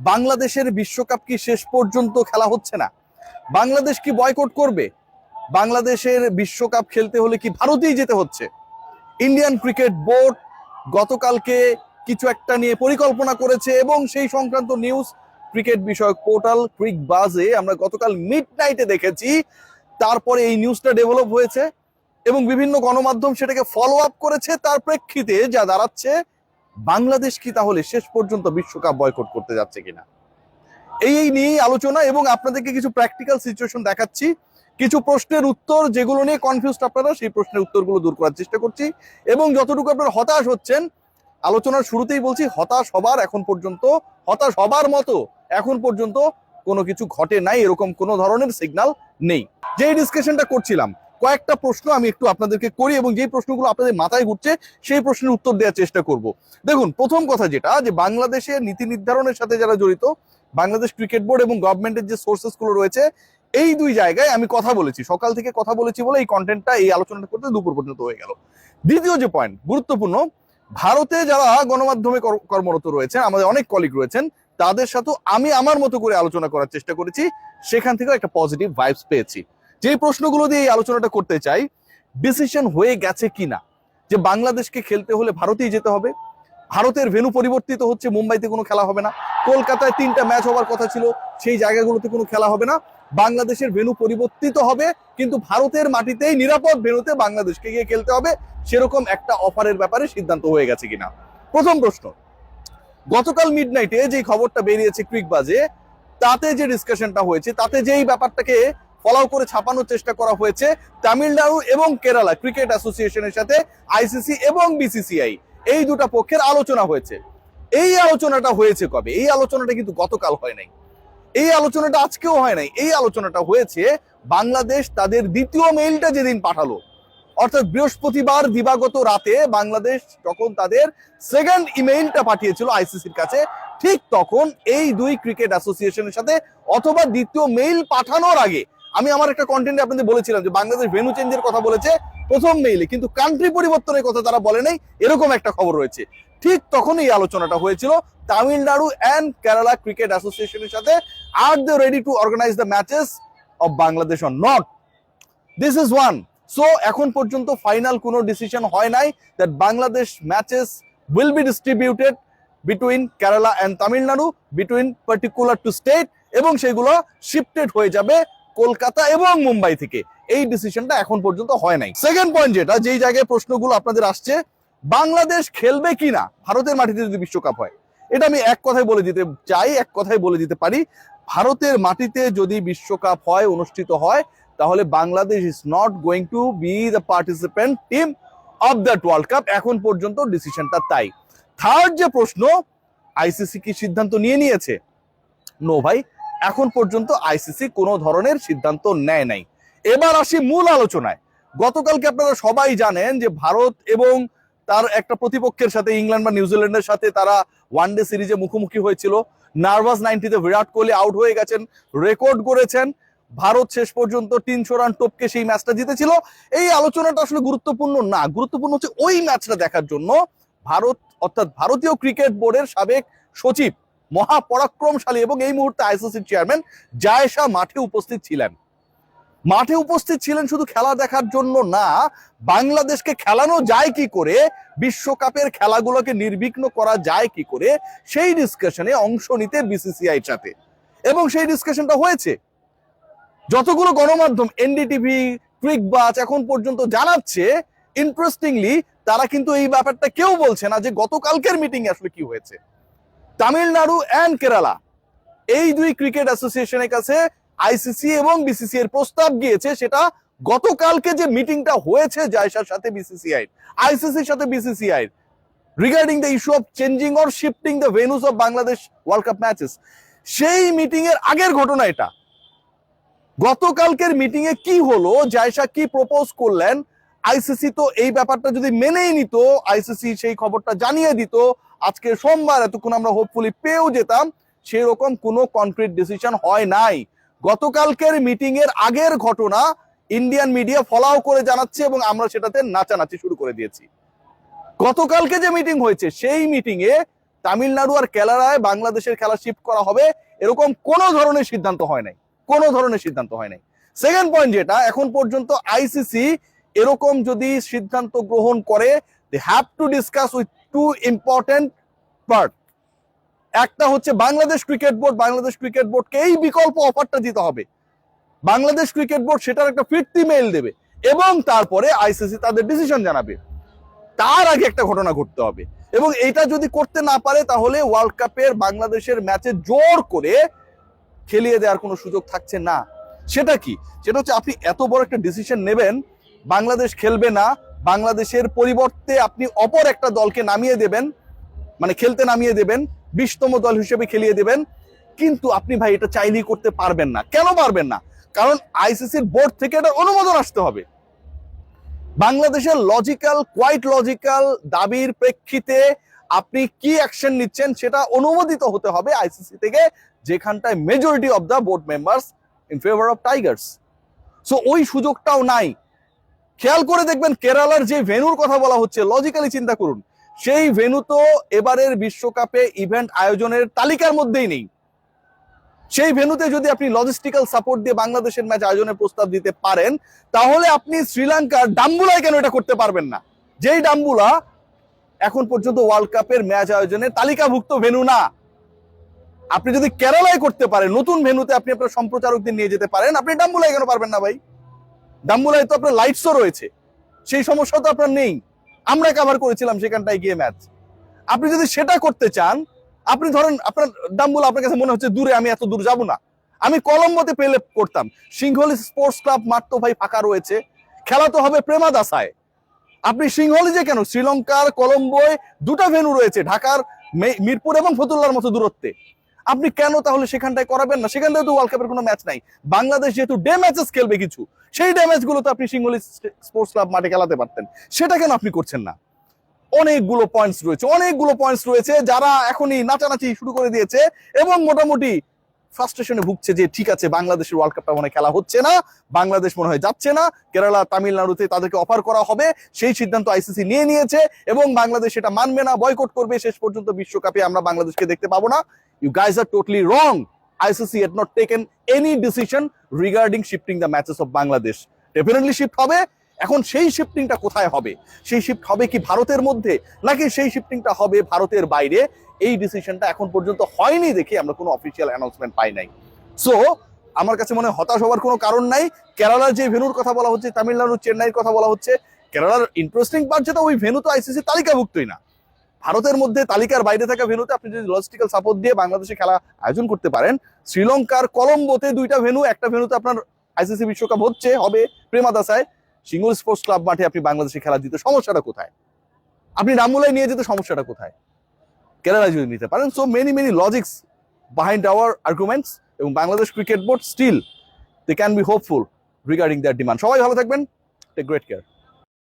বাংলাদেশের বিশ্বকাপ কি শেষ পর্যন্ত খেলা হচ্ছে না? বাংলাদেশ কি বয়কট করবে? বাংলাদেশের বিশ্বকাপ খেলতে হলে কি ভারতেই যেতে হচ্ছে? ইন্ডিয়ান ক্রিকেট বোর্ড গতকালকে কিছু একটা নিয়ে পরিকল্পনা করেছে এবং সেই সংক্রান্ত নিউজ ক্রিকেট বিষয়ক পোর্টাল ক্রিক বাজে আমরা গতকাল মিড নাইটে দেখেছি। তারপরে এই নিউজটা ডেভেলপ হয়েছে এবং বিভিন্ন গণমাধ্যম সেটাকে ফলো আপ করেছে। তার প্রেক্ষিতে যা দাঁড়াচ্ছে বাংলাদেশ কি তাহলে শেষ পর্যন্ত বিশ্বকাপ বয়কট করতে যাচ্ছে কিনা? এই এই নিয়েই আলোচনা এবং আপনাদেরকে কিছু প্র্যাকটিক্যাল সিচুয়েশন দেখাচ্ছি। কিছু প্রশ্নের উত্তর যেগুলো নিয়ে কনফিউজড আপনারা, সেই প্রশ্নের উত্তরগুলো দূর করার চেষ্টা করছি। এবং যতটুকু আপনারা হতাশ হচ্ছেন, আলোচনার শুরুতেই বলছি, হতাশ হবার এখন পর্যন্ত, হতাশ হবার মতো এখন পর্যন্ত কোনো কিছু ঘটে নাই, এরকম কোনো ধরনের সিগন্যাল নেই। যেই ডিসকাশনটা করছিলাম কয়েকটা প্রশ্ন আমি একটু আপনাদেরকে করি এবং যেই প্রশ্নগুলো আপনাদের মাথায় ঘুরছে, সেই প্রশ্নের উত্তর দেওয়ার চেষ্টা করব। দেখুন, প্রথম কথা যেটা, যে বাংলাদেশের নীতি নির্ধারণের সাথে যারা জড়িত, বাংলাদেশ ক্রিকেট বোর্ড এবং গভর্নমেন্টের যে সোর্সেসগুলো রয়েছে, এই দুই জায়গায় আমি কথা বলেছি। সকাল থেকে কথা বলেছি বলে এই কন্টেন্টটা এই আলোচনাটা করতে দুপুর পর্যন্ত হয়ে গেল। দ্বিতীয় যে পয়েন্ট গুরুত্বপূর্ণ, ভারতে যারা গণমাধ্যমে কর- কর্মরত রয়েছেন, আমাদের অনেক কলিগ রয়েছেন, তাদের সাথে আমি আমার মতো করে আলোচনা করার চেষ্টা করেছি। সেখান থেকেও একটা পজিটিভ ভাইবস পেয়েছি। যে প্রশ্নগুলো দিয়ে এই আলোচনাটা করতে চাই ডিসিশন হয়ে গেছে কিনা? যে বাংলাদেশকে খেলতে হলে ভারতেই যেতে হবে, ভারতের ভেনু পরিবর্তিত হচ্ছে, মুম্বাইতে কোনো খেলা হবে না, কলকাতায় তিনটা ম্যাচ হবার কথা ছিল, সেই জায়গাগুলোতে কোনো খেলা হবে না, বাংলাদেশের ভেনু পরিবর্তিত হবে, কিন্তু ভারতের মাটিতেই নিরাপদ ভেনুতে বাংলাদেশকে গিয়ে খেলতে হবে, সেরকম একটা অফারের ব্যাপারে সিদ্ধান্ত হয়ে গেছে কিনা? প্রথম প্রশ্ন, গতকাল মিড নাইটে যে খবরটা বেরিয়েছে ক্রিক বাজে তাতে যে ডিসকাশনটা হয়েছে, তাতে যেই ব্যাপারটাকে ফলো করে ছাপানোর চেষ্টা করা হয়েছে তামিলনাড়ু এবং কেরালা ক্রিকেট অ্যাসোসিয়েশনের সাথে আইসিসি এবং বিসিসিআই এই দুটো পক্ষের আলোচনা হয়েছে। এই আলোচনাটা হয়েছে কবে? এই আলোচনাটা কিন্তু গতকাল হয় নাই। এই আলোচনাটা আজকেও হয় নাই। এই আলোচনাটা হয়েছে বাংলাদেশ তাদের দ্বিতীয় মেইলটা যেদিন পাঠালো। অর্থাৎ বৃহস্পতিবার দিবাগত রাতে বাংলাদেশ যখন তাদের সেকেন্ড ইমেইলটা পাঠিয়েছিল আইসিসির কাছে, ঠিক তখন এই দুই ক্রিকেট অ্যাসোসিয়েশনের সাথে অথবা দ্বিতীয় মেইল পাঠানোর আগে আমি আমার একটা কন্টেন্টে আপনাদের বলেছিলাম যে বাংলাদেশ ভেনু চেঞ্জের কথা বলেছে, প্রথম মেইলে কিন্তু কান্ট্রি পরিবর্তনের কথা তারা বলে নাই, এরকম একটা খবর রয়েছে। ঠিক তখন এই আলোচনাটা হয়েছিল তামিলনাড়ু অ্যান্ড কেরালা ক্রিকেট অ্যাসোসিয়েশনের সাথে। আর they ready to organize the matches of Bangladesh on not this is one so এখন পর্যন্ত ফাইনাল কোনো ডিসিশন হয় নাই that Bangladesh matches will be distributed between Kerala and Tamil Nadu between particular two state এবং সেগুলো shifted হয়ে যাবে কলকাতা এবং মুম্বাই থেকে এই ডিসিশনটা এখন পর্যন্ত হয় নাই। সেকেন্ড পয়েন্ট যেটা, যেই জায়গায় প্রশ্নগুলো আপনাদের আসছে, বাংলাদেশ খেলবে কিনা, ভারতের মাটিতে যদি বিশ্বকাপ হয়, এটা আমি এক কথায় বলে দিতে চাই, এক কথায় বলে দিতে পারি। ভারতের মাটিতে যদি বিশ্বকাপ হয়, অনুষ্ঠিত হয়, তাহলে Bangladesh is not going to be the participant team of that world cup এখন পর্যন্ত ডিসিশনটা তাই। থার্ড যে প্রশ্ন আইসিসি কি সিদ্ধান্ত নিয়ে নিয়েছে? নো ভাই এখন পর্যন্ত আইসিসি কোনো ধরনের সিদ্ধান্ত নেয় নাই। এবার আসি মূল আলোচনায়। গতকালকে আপনারা সবাই জানেন যে ভারত এবং তার একটা প্রতিপক্ষের সাথে ইংল্যান্ড বা নিউজিল্যান্ডের সাথে তারা ওয়ানডে সিরিজে মুখোমুখি হয়েছিল। নার্ভাস নাইনটিতে বিরাট কোহলি আউট হয়ে গেছেন রেকর্ড করেছেন ভারত শেষ পর্যন্ত তিনশো রান টপকে সেই ম্যাচটা জিতেছিল। এই আলোচনাটা আসলে গুরুত্বপূর্ণ না, গুরুত্বপূর্ণ হচ্ছে ওই ম্যাচটা দেখার জন্য ভারত, অর্থাৎ ভারতীয় ক্রিকেট বোর্ডের সাবেক সচিব মহাপরাক্রমশালী এবং এই মুহূর্তে আইসিসির চেয়ারম্যান জায়েশা মাঠে উপস্থিত ছিলেন। মাঠে উপস্থিত ছিলেন শুধু খেলা দেখার জন্য না, বাংলাদেশকে খেলানো যায় কি করে, বিশ্বকাপের খেলাগুলোকে নির্বিঘ্ন করা যায় কি করে, সেই ডিসকাশনে অংশ নিতে বিসিসিআইর সাথে। এবং সেই ডিসকাশনটা হয়েছে। যতগুলো গণমাধ্যম এনডিটিভি ক্রিক বাচ এখন পর্যন্ত জানাচ্ছে ইন্টারেস্টিংলি তারা কিন্তু এই ব্যাপারটা কেউ বলছে না যে গতকালকের মিটিং আসলে কি হয়েছে। তামিলনাড়ু অ্যান্ড কেরালা এই দুই ক্রিকেট অ্যাসোসিয়েশনের কাছে আইসিসি এবং বিসিসি এর প্রস্তাব গিয়েছে, সেটা গতকালকে যে মিটিংটা হয়েছে জায়সার সাথে বিসিসিআই আইসিসির সাথে BCCI regarding the issue of changing or shifting the venues of Bangladesh world cup matches সেই মিটিং এর আগের ঘটনা এটা। গতকালকের মিটিং এ কি হলো, জায়সা কি প্রপোজ করলেন আইসিসি তো এই ব্যাপারটা যদি মেনেই নিত আইসিসি সেই খবরটা জানিয়ে দিত আজকে সোমবার এতক্ষণ আমরা হোপফুলি পেয়েও যেতাম সেই রকম কোনো কনক্রিট ডিসিশন হয় নাই। গতকালকের মিটিং এর আগের ঘটনা ইন্ডিয়ান মিডিয়া ফলাও করে জানাচ্ছে এবং আমরা সেটাতে নাচানাচি শুরু করে দিয়েছি। গতকালকে যে মিটিং হয়েছে, সেই মিটিং এ তামিলনাড়ু আর কেরালায় বাংলাদেশের খেলা শিফট করা হবে, এরকম কোনো ধরনের সিদ্ধান্ত হয় নাই। কোনো ধরনের সিদ্ধান্ত হয় নাই। সেকেন্ড পয়েন্ট যেটা, এখন পর্যন্ত আইসিসি এরকম যদি সিদ্ধান্ত গ্রহণ করে they have to discuss with two important part একটা হচ্ছে Bangladesh cricket board Bangladesh cricket বোর্ডকে এই বিকল্প অফারটা দিতে হবে। বাংলাদেশ ক্রিকেট বোর্ড সেটার একটা ফিরতি মেইল দেবে এবং তারপরে আইসিসি তাদের ডিসিশন জানাবে। তার আগে একটা ঘটনা ঘটতে হবে এবং এটা যদি করতে না পারে তাহলে ওয়ার্ল্ড কাপের বাংলাদেশের ম্যাচে জোর করে খেলিয়ে দেওয়ার কোনো সুযোগ থাকছে না। সেটা কি? সেটা হচ্ছে আপনি এত বড় একটা ডিসিশন নেবেন, বাংলাদেশ খেলবে না বাংলাদেশের পরিবর্তে আপনি অপর একটা দলকে নামিয়ে দেবেন মানে খেলতে নামিয়ে দেবেন, বিশতম দল হিসেবে খেলিয়ে দেবেন, কিন্তু আপনি ভাই এটা চাইলেই করতে পারবেন না। কেন পারবেন না? কারণ আইসিসির বোর্ড থেকে এটা অনুমোদন আসতে হবে। বাংলাদেশের লজিক্যাল, কোয়াইট লজিক্যাল দাবির প্রেক্ষিতে আপনি কি অ্যাকশন নিচ্ছেন সেটা অনুমোদিত হতে হবে আইসিসি থেকে, যেখানটায় majority of the board members in favour of tigers so ওই সুযোগটাও নাই। খেয়াল করে দেখবেন কেরালার যে ভেনুর কথা বলা হচ্ছে লজিক্যালি চিন্তা করুন। সেই ভেনু তো এবারের বিশ্বকাপে ইভেন্ট আয়োজনের তালিকার মধ্যেই নেই। সেই ভেনুতে যদি আপনি লজিস্টিক্যাল সাপোর্ট দিয়ে বাংলাদেশের ম্যাচ আয়োজনের প্রস্তাব দিতে পারেন, তাহলে আপনি শ্রীলঙ্কার ডাম্বুলায় কেন এটা করতে পারবেন না? যেই ডাম্বুলা এখন পর্যন্ত ওয়ার্ল্ড কাপের ম্যাচ আয়োজনের তালিকাভুক্ত ভেনু না। আপনি যদি কেরালায় করতে পারেন, নতুন ভেনুতে আপনি আপনার সম্প্রচারকদের নিয়ে যেতে পারেন, আপনি ডাম্বুলায় কেন পারবেন না ভাই? ডাম্বুলায় তো আপনার লাইটসও রয়েছে। সেই সমস্যা তো আপনার নেই। আমরা কভার করেছিলাম সেখানটায় গিয়ে ম্যাচ আপনি যদি সেটা করতে চান, আপনি ধরেন আপনার ডাম্বুলা আপনার কাছে মনে হচ্ছে দূরে, আমি এত দূর যাব না। আমি কলম্বোতে পেলে করতাম। সিংহলি স্পোর্টস ক্লাব মাঠ তো ভাই ফাঁকা রয়েছে। খেলা তো হবে প্রেমাদাসায় আপনি সিংহলি যে কেন? শ্রীলঙ্কার, কলম্বোয় দুটা ভেনু রয়েছে, ঢাকার মিরপুর এবং ফতুল্লার মতো দূরত্বে। আপনি কেন তাহলে সেখানটায় করাবেন না? সেখানটায় তো ওয়ার্ল্ড কাপের কোনো ম্যাচ নাই। বাংলাদেশ যেহেতু ডে ম্যাচেস খেলবে কিছু, সেই ডে ম্যাচগুলো তো আপনি সিংহলি স্পোর্টস ক্লাব মাঠে খেলাতে পারতেন। সেটা কেন আপনি করছেন না? অনেকগুলো পয়েন্টস রয়েছে, অনেকগুলো পয়েন্টস রয়েছে যারা এখনই নাচানাচি শুরু করে দিয়েছে এবং মোটামুটি ফ্রাস্ট্রেশনে ভুগছে যে ঠিক আছে, বাংলাদেশের ওয়ার্ল্ড কাপটা মনে খেলা হচ্ছে না, বাংলাদেশ মনে হয় যাচ্ছে না, কেরালা, তামিলনাড়ুতে তাদেরকে অফার করা হবে, সেই সিদ্ধান্ত আইসিসি নিয়ে নিয়েছে এবং বাংলাদেশ সেটা মানবে না বয়কট করবে, শেষ পর্যন্ত বিশ্বকাপে আমরা বাংলাদেশকে দেখতে পাবো না। You guys are totally wrong ICC had not taken any decision regarding shifting the matches of Bangladesh definitely shift হবে। এখন সেই শিফটিংটা কোথায় হবে? সেই শিফট হবে কি ভারতের মধ্যে? নাকি সেই শিফটিংটা হবে ভারতের বাইরে? এই ডিসিশনটা এখন পর্যন্ত হয়নি দেখে আমরা কোনো অফিসিয়াল অ্যানাউন্সমেন্ট পাই নাই। সো আমার কাছে মনে হতাশ হওয়ার কোনো কারণ নাই। কেরালার যে ভেনুর কথা বলা হচ্ছে তামিলনাড়ু চেন্নাইয়ের কথা বলা হচ্ছে, কেরালার ইন্টারেস্টিং পার্ট যেটা ওই ভেনু তো আইসিসি তালিকাভুক্তই না। ভারতের মধ্যে তালিকার বাইরে থাকা ভেনুতে আপনি যদি লজিস্টিক্যাল সাপোর্ট দিয়ে বাংলাদেশে খেলা আয়োজন করতে পারেন, শ্রীলঙ্কার কলম্বোতে দুইটা ভেনু, একটা ভেনুতে আপনার আইসিসি বিশ্বকাপ হচ্ছে, হবে প্রেমাদাসায় সিঙ্গল স্পোর্টস ক্লাব মাঠে আপনি বাংলাদেশে খেলা দিতে সমস্যাটা কোথায়? আপনি রামমুলায় নিয়ে যেতে সমস্যাটা কোথায়? কেরালায় যদি নিতে পারেন so many many logics behind our arguments এবং Bangladesh cricket board still they can be hopeful regarding that demand সবাই ভালো থাকবেন টেক গ্রেট কেয়ার